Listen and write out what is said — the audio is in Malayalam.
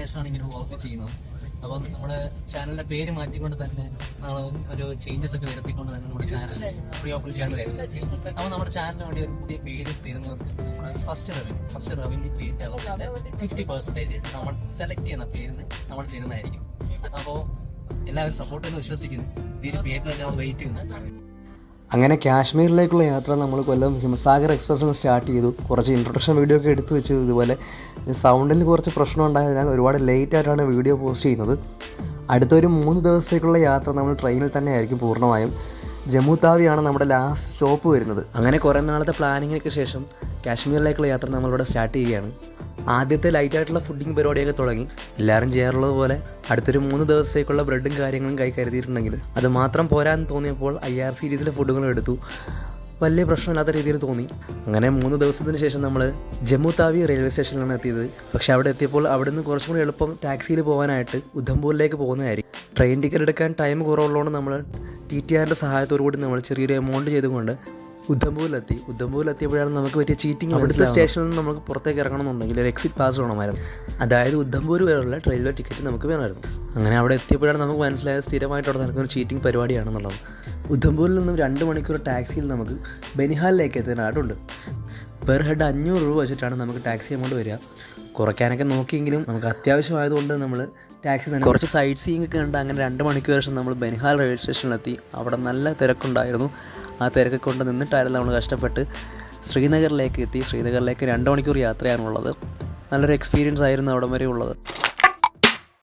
ശേഷമാണ് ഇങ്ങനെ വർക്ക് ചെയ്യുന്നത്. അപ്പം നമ്മുടെ ചാനലിന്റെ പേര് മാറ്റിക്കൊണ്ട് തന്നെ നമ്മൾ ഒരു ചേഞ്ചസ് ഒക്കെ വരുത്തിക്കൊണ്ട് തന്നെ നമ്മുടെ ചാനൽ ഫ്രീ ഓപ്പൺ ആയിരുന്നു അപ്പോൾ നമ്മുടെ ചാനലിന് വേണ്ടി ഒരു പുതിയ പേര് തരുന്നത് നമ്മുടെ first revenue first revenue create ആകുന്നതിന്റെ fifty percentage നമ്മൾ സെലക്ട് ചെയ്യുന്ന പേരിന് നമ്മൾ തരുന്നതായിരിക്കും. അപ്പോൾ എല്ലാവരും സപ്പോർട്ട് ചെയ്യുന്ന വിശ്വസിക്കുന്നു. ഒരു പേരിൽ നമ്മൾ വെയിറ്റ് ചെയ്യുന്നു. അങ്ങനെ കാശ്മീരിലേക്കുള്ള യാത്ര നമ്മൾ കൊല്ലം ഹിമസാഗർ എക്സ്പ്രസ്സിൽ സ്റ്റാർട്ട് ചെയ്തു. കുറച്ച് ഇൻട്രൊഡക്ഷൻ വീഡിയോ ഒക്കെ എടുത്തു വെച്ചു. ഇതുപോലെ സൗണ്ടിൽ കുറച്ച് പ്രശ്നം ഉണ്ടായതിനാൽ ഒരുപാട് ലേറ്റ് ആയിട്ടാണ് വീഡിയോ പോസ്റ്റ് ചെയ്യുന്നത്. അടുത്തൊരു മൂന്ന് ദിവസത്തേക്കുള്ള യാത്ര നമ്മൾ ട്രെയിനിൽ തന്നെ ആയിരിക്കും പൂർണമായും. ജമ്മു താവിയാണ് നമ്മുടെ ലാസ്റ്റ് സ്റ്റോപ്പ് വരുന്നത്. അങ്ങനെ കുറേ നാളത്തെ പ്ലാനിങ്ങിനൊക്കെ ശേഷം കാശ്മീരിലേക്കുള്ള യാത്ര നമ്മളിവിടെ സ്റ്റാർട്ട് ചെയ്യുകയാണ്. ആദ്യത്തെ ലൈറ്റായിട്ടുള്ള ഫുഡിങ് പരിപാടിയൊക്കെ തുടങ്ങി. എല്ലാവരും ചെയ്യാറുള്ളത് പോലെ അടുത്തൊരു മൂന്ന് ദിവസത്തേക്കുള്ള ബ്രെഡും കാര്യങ്ങളും കൈ കരുതിയിട്ടുണ്ടെങ്കിൽ അത് മാത്രം പോരാന്ന് തോന്നിയപ്പോൾ ഐ ആർ സീരീസിലെ ഫുഡുകൾ എടുത്തു. വലിയ പ്രശ്നമില്ലാത്ത രീതിയിൽ തോന്നി. അങ്ങനെ മൂന്ന് ദിവസത്തിന് ശേഷം നമ്മൾ ജമ്മു താവി റെയിൽവേ സ്റ്റേഷനിലാണ് എത്തിയത്. പക്ഷേ അവിടെ എത്തിയപ്പോൾ അവിടെ നിന്ന് കുറച്ചും കൂടി എളുപ്പം ടാക്സിയിൽ പോകാനായിട്ട് ഉധംപൂരിലേക്ക് പോകുന്നതായിരിക്കും. ട്രെയിൻ ടിക്കറ്റ് എടുക്കാൻ ടൈം കുറവുള്ളതുകൊണ്ട് നമ്മൾ ടി ടി ആറിന്റെ സഹായത്തോടു കൂടി നമ്മൾ ചെറിയൊരു എമൗണ്ട് ചെയ്തുകൊണ്ട് ഉദ്ധംപൂരിലെത്തി ഉദ്ധംപൂരിലെത്തിയപ്പോഴാണ് നമുക്ക് പറ്റിയ ചീറ്റിംഗ് അവിടുത്തെ സ്റ്റേഷനിൽ നിന്ന് നമുക്ക് പുറത്തേക്ക് ഇറങ്ങണമെന്നുണ്ടെങ്കിൽ ഒരു എക്സിറ്റ് പാസ് വേണമായിരുന്നു. അതായത് ഉദ്ധംപൂർ വരെയുള്ള റെയിൽവേ ടിക്കറ്റ് നമുക്ക് വേണമായിരുന്നു. അങ്ങനെ അവിടെ എത്തിയപ്പോഴാണ് നമുക്ക് മനസ്സിലായത് സ്ഥിരമായിട്ട് അവിടെ നടക്കുന്ന ഒരു ചീറ്റിംഗ് പരിപാടിയാണെന്നുള്ളത്. ഉദ്ധംപൂരിൽ നിന്നും രണ്ട് മണിക്കൂർ ടാക്സിയിൽ നമുക്ക് ബനിഹാലിലേക്ക് എത്താനായിട്ടുണ്ട് പെർ ഹെഡ് അഞ്ഞൂറ് രൂപ വെച്ചിട്ടാണ് നമുക്ക് ടാക്സി എമൗണ്ട് വരിക. കുറയ്ക്കാനൊക്കെ നോക്കിയെങ്കിലും നമുക്ക് അത്യാവശ്യമായതുകൊണ്ട് നമ്മൾ ടാക്സി തന്നെ കുറച്ച് സൈറ്റ് സീയിങ് ഒക്കെ ഉണ്ട് അങ്ങനെ രണ്ട് മണിക്കൂർ ശേഷം നമ്മൾ ബനിഹാൽ റെയിൽവേ സ്റ്റേഷനിലെത്തി അവിടെ നല്ല തിരക്കുണ്ടായിരുന്നു. ആ തിരക്ക് കൊണ്ട് നിന്നിട്ടായിരുന്നു നമ്മൾ കഷ്ടപ്പെട്ട് ശ്രീനഗറിലേക്ക് എത്തി. ശ്രീനഗറിലേക്ക് രണ്ട് മണിക്കൂർ യാത്രയാണുള്ളത്. നല്ലൊരു എക്സ്പീരിയൻസ് ആയിരുന്നു അവിടം വരെ ഉള്ളത്